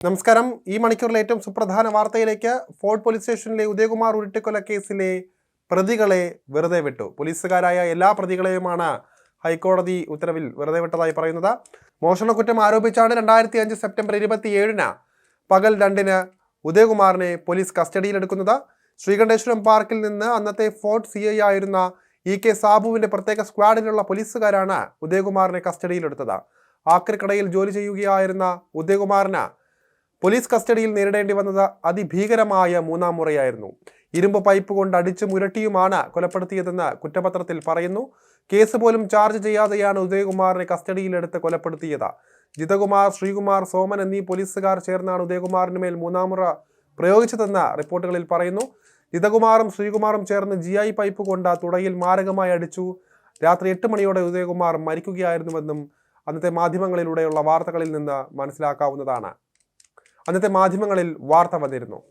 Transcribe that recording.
നമസ്കാരം. ഈ മണിക്കൂറിലെ ഏറ്റവും സുപ്രധാന വാർത്തയിലേക്ക് ഫോർട്ട് പോലീസ് സ്റ്റേഷനിലെ ഉദയകുമാർ ഉരുട്ടിക്കൊല കേസിലെ പ്രതികളെ വെറുതെ വിട്ടു. പോലീസുകാരായ എല്ലാ പ്രതികളെയുമാണ് ഹൈക്കോടതി ഉത്തരവിൽ വെറുതെ വിട്ടതായി പറയുന്നത്. മോഷണക്കുറ്റം ആരോപിച്ചാണ് രണ്ടായിരത്തി അഞ്ച് സെപ്റ്റംബർ ഇരുപത്തിയേഴിന് പകൽ രണ്ടിന് ഉദയകുമാറിനെ പോലീസ് കസ്റ്റഡിയിലെടുക്കുന്നത്. ശ്രീകണ്ഠേശ്വരം പാർക്കിൽ നിന്ന് അന്നത്തെ ഫോർട്ട് സി ഐ ആയിരുന്ന ഇ കെ സാബുവിന്റെ പ്രത്യേക സ്ക്വാഡിലുള്ള പോലീസുകാരാണ് ഉദയകുമാറിനെ കസ്റ്റഡിയിലെടുത്തത്. ആക്രിക്കടയിൽ ജോലി ചെയ്യുകയായിരുന്ന ഉദയകുമാറിന് പോലീസ് കസ്റ്റഡിയിൽ നേരിടേണ്ടി വന്നത് അതിഭീകരമായ മൂന്നാം മുറയായിരുന്നു. ഇരുമ്പ് പൈപ്പ് കൊണ്ട് അടിച്ചു മുരട്ടിയുമാണ് കൊലപ്പെടുത്തിയതെന്ന് കുറ്റപത്രത്തിൽ പറയുന്നു. കേസ് പോലും ചാർജ് ചെയ്യാതെയാണ് ഉദയകുമാറിനെ കസ്റ്റഡിയിലെടുത്ത് കൊലപ്പെടുത്തിയത്. ജിതകുമാർ ശ്രീകുമാർ സോമൻ എന്നീ പോലീസുകാർ ചേർന്നാണ് ഉദയകുമാറിന് മേൽ മൂന്നാം മുറ പ്രയോഗിച്ചതെന്ന് റിപ്പോർട്ടുകളിൽ പറയുന്നു. ജിതകുമാറും ശ്രീകുമാറും ചേർന്ന് ജി ഐ പൈപ്പ് കൊണ്ട് തുടയിൽ മാരകമായി അടിച്ചു. രാത്രി എട്ട് മണിയോടെ ഉദയകുമാർ മരിക്കുകയായിരുന്നുവെന്നും അന്നത്തെ മാധ്യമങ്ങളിലൂടെയുള്ള വാർത്തകളിൽ നിന്ന് മനസ്സിലാക്കാവുന്നതാണ്. അന്നത്തെ മാധ്യമങ്ങളിൽ വാർത്ത വന്നിരുന്നു.